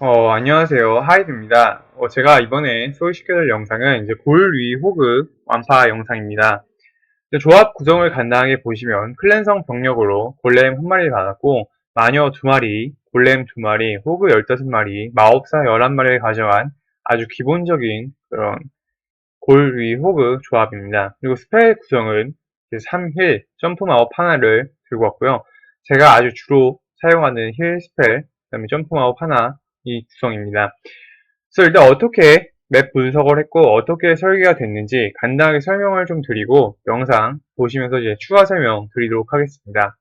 어, 안녕하세요. 하이드입니다. 어, 제가 이번에 소개시켜드릴 영상은 이제 골위 호그 완파 영상입니다. 조합 구성을 간단하게 보시면 클랜성 병력으로 골렘 한 마리 받았고 마녀 두 마리, 골렘 두 마리, 호그 15마리, 마법사 11마리를 가져간 아주 기본적인 그런 골위 호그 조합입니다. 그리고 스펠 구성은 3힐 점프 마법 하나를 들고 왔고요. 제가 아주 주로 사용하는 힐 스펠, 그 다음에 점프 마법 하나 이 구성입니다. 그래서 일단 어떻게 맵 분석을 했고 어떻게 설계가 됐는지 간단하게 설명을 좀 드리고 영상 보시면서 이제 추가 설명 드리도록 하겠습니다.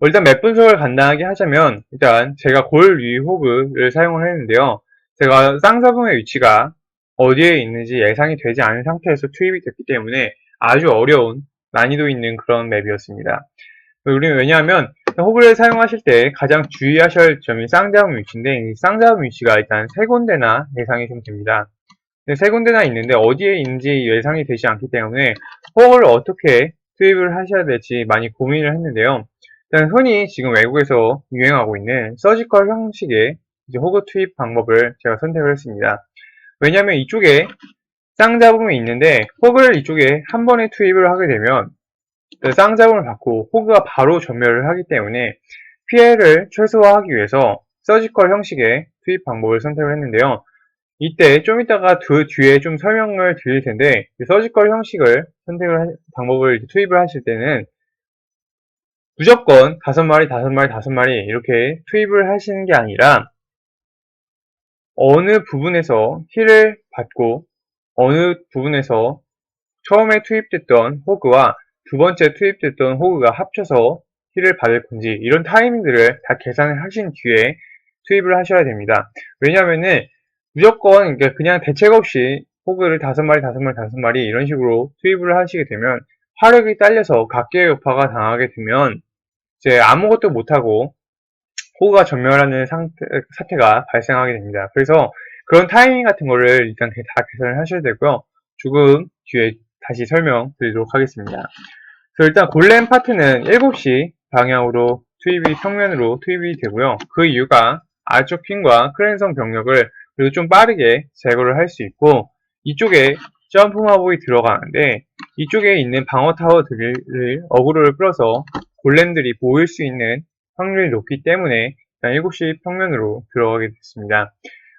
어, 일단 맵 분석을 간단하게 하자면 일단 제가 골 위 호그를 사용을 했는데요. 제가 쌍사봉의 위치가 어디에 있는지 예상이 되지 않은 상태에서 투입이 됐기 때문에 아주 어려운 난이도 있는 그런 맵이었습니다. 우리는 왜냐하면 호구를 사용하실 때 가장 주의하셔야 할 점이 쌍자음 위치인데 이 쌍자음 위치가 일단 세 군데나 예상이 좀 됩니다. 세 군데나 있는데 어디에 있는지 예상이 되지 않기 때문에 호구를 어떻게 투입을 하셔야 될지 많이 고민을 했는데요. 일단 흔히 지금 외국에서 유행하고 있는 서지컬 형식의 호구 투입 방법을 제가 선택을 했습니다. 왜냐하면 이쪽에 쌍자음이 있는데 호구를 이쪽에 한 번에 투입을 하게 되면 그 쌍자음을 받고 호그가 바로 전멸을 하기 때문에 피해를 최소화하기 위해서 서지컬 형식의 투입 방법을 선택을 했는데요. 이때 좀 이따가 그 뒤에 좀 설명을 드릴 텐데 서지컬 형식을 선택을 하, 방법을 투입을 하실 때는 무조건 다섯 마리, 다섯 마리, 다섯 마리 이렇게 투입을 하시는 게 아니라 어느 부분에서 힐을 받고 어느 부분에서 처음에 투입됐던 호그와 두 번째 투입됐던 호그가 합쳐서 힐을 받을 건지 이런 타이밍들을 다 계산을 하신 뒤에 투입을 하셔야 됩니다. 왜냐면은 무조건 그냥 대책 없이 호그를 다섯 마리, 다섯 마리, 다섯 마리 이런 식으로 투입을 하시게 되면 화력이 딸려서 각계의 여파가 당하게 되면 이제 아무것도 못하고 호그가 전멸하는 상태, 사태가 발생하게 됩니다. 그래서 그런 타이밍 같은 거를 일단 다 계산을 하셔야 되고요. 조금 뒤에 다시 설명드리도록 하겠습니다. 일단 골렘 파트는 7시 방향으로 투입이 평면으로 투입이 되고요. 그 이유가 아쪽 퀸과 크랜성 병력을 그래도 좀 빠르게 제거를 할 수 있고 이쪽에 점프 마법이 들어가는데 이쪽에 있는 방어 타워들을 어그로를 끌어서 골렘들이 보일 수 있는 확률이 높기 때문에 일단 7시 평면으로 들어가게 됐습니다.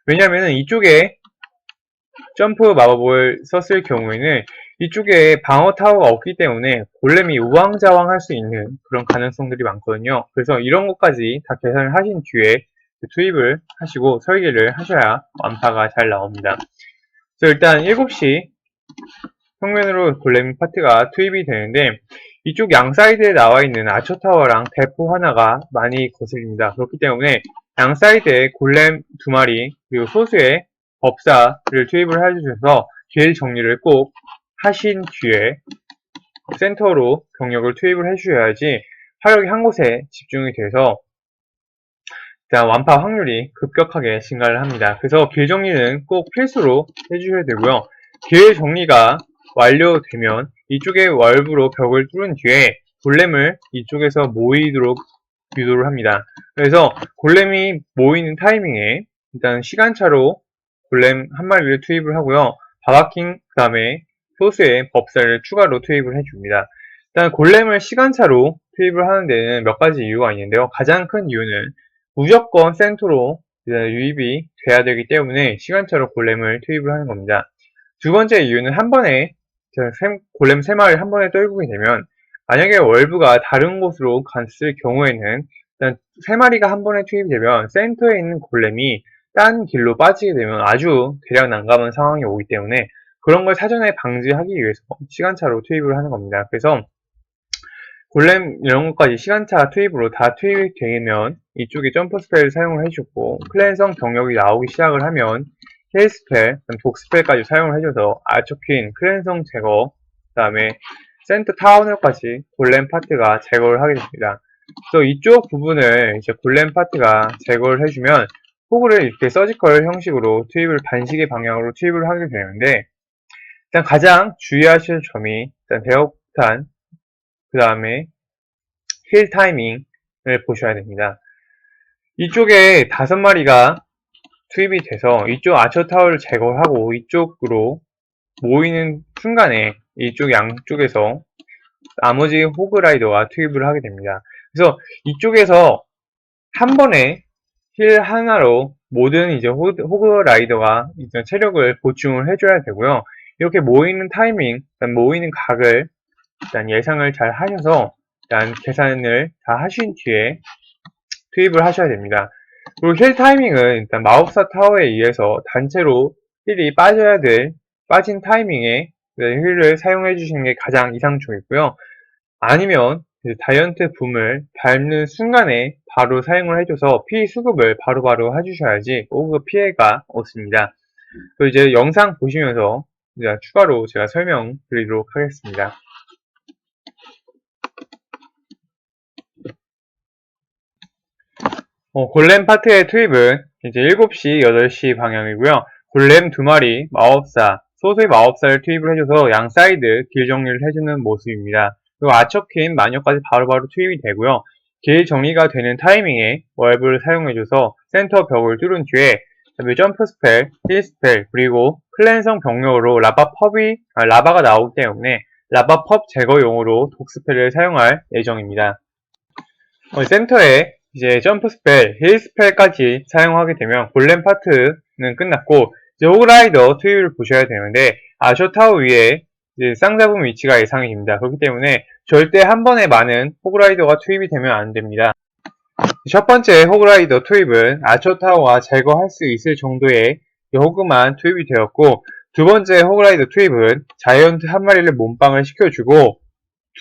왜냐하면 이쪽에 점프 마법을 썼을 경우에는 이쪽에 방어 타워가 없기 때문에 골렘이 우왕좌왕 할 수 있는 그런 가능성들이 많거든요. 그래서 이런 것까지 다 계산을 하신 뒤에 투입을 하시고 설계를 하셔야 완파가 잘 나옵니다. 그래서 일단 7시 평면으로 골렘 파트가 투입이 되는데 이쪽 양 사이드에 나와 있는 아처 타워랑 대포 하나가 많이 거슬립니다. 그렇기 때문에 양 사이드에 골렘 두 마리 그리고 소수의 법사를 투입을 해주셔서 길 정리를 꼭 하신 뒤에 센터로 병력을 투입을 해주셔야지 화력이 한 곳에 집중이 돼서 완파 확률이 급격하게 증가를 합니다. 그래서 길 정리는 꼭 필수로 해주셔야 되고요. 길 정리가 완료되면 이쪽에 월부로 벽을 뚫은 뒤에 골렘을 이쪽에서 모이도록 유도를 합니다. 그래서 골렘이 모이는 타이밍에 일단 시간차로 골렘 한 마리를 투입을 하고요. 바바킹 그 다음에 소수의 법사를 추가로 투입을 해줍니다. 일단 골렘을 시간차로 투입을 하는 데는 몇 가지 이유가 있는데요. 가장 큰 이유는 무조건 센터로 유입이 돼야 되기 때문에 시간차로 골렘을 투입을 하는 겁니다. 두 번째 이유는 한 번에 골렘 3마리 한 번에 떨구게 되면 만약에 월브가 다른 곳으로 갔을 경우에는 일단 3마리가 한 번에 투입되면 센터에 있는 골렘이 딴 길로 빠지게 되면 아주 대략 난감한 상황이 오기 때문에 그런 걸 사전에 방지하기 위해서 시간차로 투입을 하는 겁니다. 그래서 골렘 이런 것까지 시간차 투입으로 다 투입이 되면 이쪽에 점프 스펠을 사용을 해주고 클랜성 병력이 나오기 시작을 하면 힐 스펠, 독 스펠까지 사용을 해줘서 아초퀸, 클랜성 제거, 그 다음에 센터 타워널까지 골렘 파트가 제거를 하게 됩니다. 그래서 이쪽 부분을 이제 골렘 파트가 제거를 해주면 호구를 이렇게 서지컬 형식으로 투입을 반시계 방향으로 투입을 하게 되는데 일단 가장 주의하실 점이 일단 대역탄 그 다음에 힐 타이밍을 보셔야 됩니다. 이쪽에 다섯 마리가 투입이 돼서 이쪽 아처 타워를 제거하고 이쪽으로 모이는 순간에 이쪽 양쪽에서 나머지 호그라이더가 투입을 하게 됩니다. 그래서 이쪽에서 한 번에 힐 하나로 모든 이제 호, 호그라이더가 이제 체력을 보충을 해줘야 되고요. 이렇게 모이는 타이밍, 모이는 각을 일단 예상을 잘 하셔서 일단 계산을 다 하신 뒤에 투입을 하셔야 됩니다. 그리고 힐 타이밍은 일단 마법사 타워에 의해서 단체로 힐이 빠져야 될 빠진 타이밍에 힐을 사용해 주시는 게 가장 이상적이고요. 아니면 다이언트 붐을 밟는 순간에 바로 사용을 해줘서 피 수급을 바로 바로 해주셔야지 오그 피해가 없습니다. 또 이제 영상 보시면서 추가로 제가 설명드리도록 하겠습니다. 어, 골렘 파트의 투입은 이제 7시, 8시 방향이고요. 골렘 두 마리, 마법사, 소수의 마법사를 투입을 해줘서 양 사이드 길 정리를 해주는 모습입니다. 그리고 아처퀸 마녀까지 바로바로 투입이 되고요. 길 정리가 되는 타이밍에 월브를 사용해줘서 센터 벽을 뚫은 뒤에 점프 스펠, 힐 스펠, 그리고 클랜성 병력으로 라바 펍이, 아, 라바가 나오기 때문에 라바 펍 제거용으로 독 스펠을 사용할 예정입니다. 어, 센터에 이제 점프 스펠, 힐 스펠까지 사용하게 되면 골렘 파트는 끝났고 이제 호그라이더 투입을 보셔야 되는데 아쇼 타워 위에 쌍잡음 위치가 예상이 됩니다. 그렇기 때문에 절대 한 번에 많은 호그라이더가 투입이 되면 안 됩니다. 첫 번째 호그라이더 투입은 아처 타워가 제거할 수 있을 정도의 호그만 투입이 되었고 두 번째 호그라이더 투입은 자이언트 한 마리를 몸빵을 시켜주고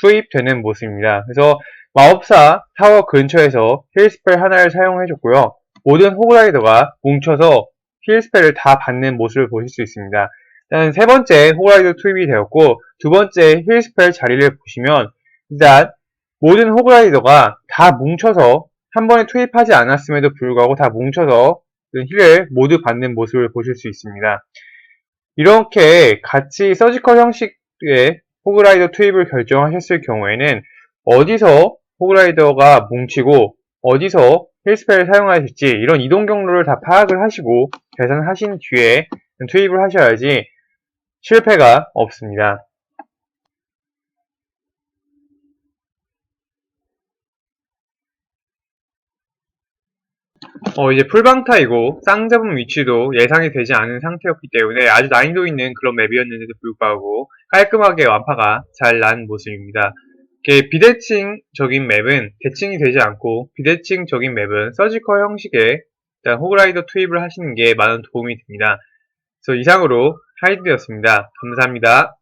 투입되는 모습입니다. 그래서 마법사 타워 근처에서 힐스펠 하나를 사용해줬고요. 모든 호그라이더가 뭉쳐서 힐스펠을 다 받는 모습을 보실 수 있습니다. 일단 세 번째 호그라이더 투입이 되었고 두 번째 힐스펠 자리를 보시면 일단 모든 호그라이더가 다 뭉쳐서 한 번에 투입하지 않았음에도 불구하고 다 뭉쳐서 힐을 모두 받는 모습을 보실 수 있습니다. 이렇게 같이 서지컬 형식의 호그라이더 투입을 결정하셨을 경우에는 어디서 호그라이더가 뭉치고 어디서 힐스펠을 사용하실지 이런 이동 경로를 다 파악을 하시고 계산하신 뒤에 투입을 하셔야지 실패가 없습니다. 어, 이제 풀방타이고 쌍잡음 위치도 예상이 되지 않은 상태였기 때문에 아주 난이도 있는 그런 맵이었는데도 불구하고 깔끔하게 완파가 잘 난 모습입니다. 비대칭적인 맵은 대칭이 되지 않고 비대칭적인 맵은 서지컬 형식의 일단 호그라이더 투입을 하시는 게 많은 도움이 됩니다. 그래서 이상으로 하이드였습니다. 감사합니다.